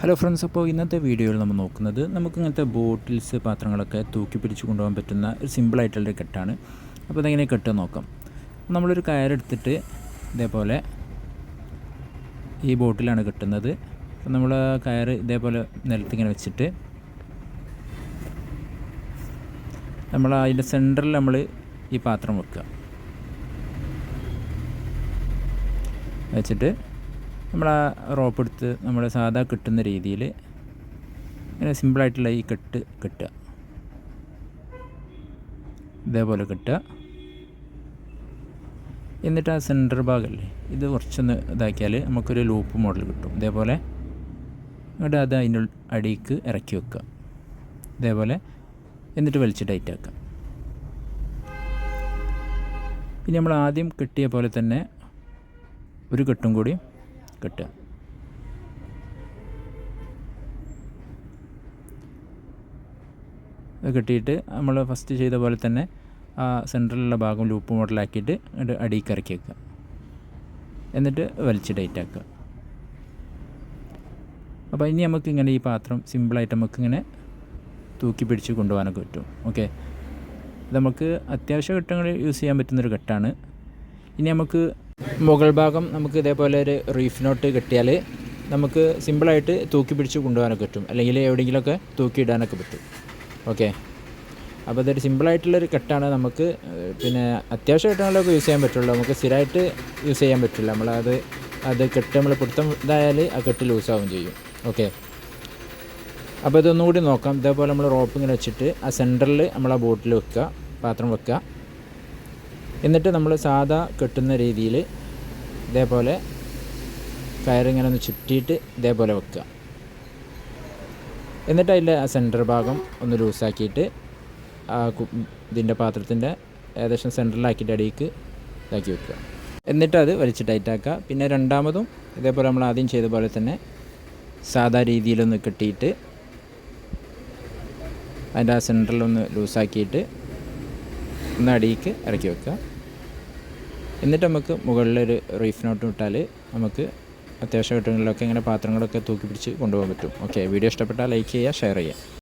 Hello friends അപ്പോൾ ഇന്നത്തെ വീഡിയോയിൽ നമ്മൾ നോക്കുന്നത് നമുക്ക് ഇങ്ങനത്തെ ബോട്ടിൽസ് പാത്രങ്ങളൊക്കെ തൂക്കി പിടിച്ച് കൊണ്ടുപോകാൻ പറ്റുന്ന ഒരു സിമ്പിളായിട്ടുള്ളൊരു കെട്ടാണ്. അപ്പോൾ അതെങ്ങനെ കെട്ട് നോക്കാം. നമ്മളൊരു കയറെടുത്തിട്ട് ഇതേപോലെ ഈ ബോട്ടിലാണ് കെട്ടുന്നത്. അപ്പോൾ നമ്മൾ കയർ ഇതേപോലെ നിലത്തിങ്ങനെ വെച്ചിട്ട് നമ്മൾ അതിന്റെ സെന്ററിൽ നമ്മൾ ഈ പാത്രം വെക്കുക. വെച്ചിട്ട് നമ്മൾ ആ റോപ്പ് എടുത്ത് നമ്മൾ സാധാ കിട്ടുന്ന രീതിയിൽ ഇങ്ങനെ സിമ്പിളായിട്ടുള്ള ഈ കെട്ട് കെട്ടുക. ഇതേപോലെ കെട്ടുക. എന്നിട്ട് ആ സെന്റർ ഭാഗമല്ലേ ഇത് കുറച്ചൊന്ന് ഇതാക്കിയാൽ നമുക്കൊരു ലൂപ്പ് മോഡൽ കിട്ടും. ഇതേപോലെ എന്നിട്ട് അത് അതിന്റെ അടിക്ക് ഇറക്കി വെക്കുക. ഇതേപോലെ എന്നിട്ട് വലിച്ച് ടൈറ്റ് ആക്കുക. പിന്നെ നമ്മൾ ആദ്യം കെട്ടിയ പോലെ തന്നെ ഒരു കെട്ടും കൂടി കെട്ടുക. അത് കിട്ടിയിട്ട് നമ്മൾ ഫസ്റ്റ് ചെയ്ത പോലെ തന്നെ ആ സെന്ററിലുള്ള ഭാഗം ലൂപ്പ് മോഡലാക്കിയിട്ട് അടിയിൽ ഇറക്കി വെക്കുക. എന്നിട്ട് വലിച്ച് ടൈറ്റ് ആക്കുക. അപ്പോൾ ഇനി നമുക്ക് ഇങ്ങനെ ഈ പാത്രം സിമ്പിളായിട്ട് നമുക്കിങ്ങനെ തൂക്കി പിടിച്ച് കൊണ്ടുപോകാനൊക്കെ പറ്റും. ഓക്കെ നമുക്ക് അത്യാവശ്യ ഘട്ടങ്ങളിൽ യൂസ് ചെയ്യാൻ പറ്റുന്നൊരു ഘട്ടമാണ് ഇനി നമുക്ക് മുകൾ ഭാഗം നമുക്ക് ഇതേപോലെ ഒരു റീഫ് നോട്ട് കിട്ടിയാൽ നമുക്ക് സിമ്പിളായിട്ട് തൂക്കി പിടിച്ച് കൊണ്ടുപോകാനൊക്കെ പറ്റും. അല്ലെങ്കിൽ എവിടെയെങ്കിലുമൊക്കെ തൂക്കി ഇടാനൊക്കെ പറ്റും. ഓക്കെ അപ്പോൾ അതൊരു സിമ്പിളായിട്ടുള്ളൊരു കെട്ടാണ് നമുക്ക് പിന്നെ അത്യാവശ്യമായിട്ടാണല്ലോ യൂസ് ചെയ്യാൻ പറ്റുള്ളൂ. നമുക്ക് സ്ഥിരമായിട്ട് യൂസ് ചെയ്യാൻ പറ്റില്ല. നമ്മളത് അത് കെട്ട് നമ്മൾ പിടുത്തം ഇതായാൽ ആ കെട്ട് ലൂസാവും ചെയ്യും. ഓക്കെ അപ്പോൾ ഇതൊന്നുകൂടി നോക്കാം. ഇതേപോലെ നമ്മൾ റോപ്പ് ഇങ്ങനെ വെച്ചിട്ട് ആ സെന്ററിൽ നമ്മൾ ആ ബോട്ടിൽ വെക്കുക പാത്രം വെക്കുക. എന്നിട്ട് നമ്മൾ സാധാ കെട്ടുന്ന രീതിയിൽ ഇതേപോലെ കയറിങ്ങനെ ഒന്ന് ചുറ്റിയിട്ട് ഇതേപോലെ വെക്കുക. എന്നിട്ട് അതിന്റെ ആ സെന്റർ ഭാഗം ഒന്ന് ലൂസാക്കിയിട്ട് ആ ഇതിന്റെ പാത്രത്തിന്റെ ഏകദേശം സെന്ററിലാക്കിയിട്ട് അടിയിക്ക് ഇതാക്കി വെക്കുക. എന്നിട്ട് അത് വലിച്ച് ടൈറ്റാക്കുക പിന്നെ രണ്ടാമതും ഇതേപോലെ നമ്മൾ ആദ്യം ചെയ്ത പോലെ തന്നെ സാധാ രീതിയിലൊന്ന് കെട്ടിയിട്ട് അതിന്റെ ആ സെന്ററിലൊന്ന് ലൂസാക്കിയിട്ട് ഒന്ന് അടിയിക്ക് ഇറക്കി വെക്കുക. എന്നിട്ട് നമുക്ക് മുകളിലൊരു റീഫ് നോട്ട് ഇട്ടാൽ നമുക്ക് അത്യാവശ്യ ഘട്ടങ്ങളിലൊക്കെ ഇങ്ങനെ പാത്രങ്ങളൊക്കെ തൂക്കി പിടിച്ച് കൊണ്ടുപോകാൻ പറ്റും. ഓക്കെ വീഡിയോ ഇഷ്ടപ്പെട്ടാൽ ലൈക്ക് ചെയ്യുക ഷെയർ ചെയ്യുക.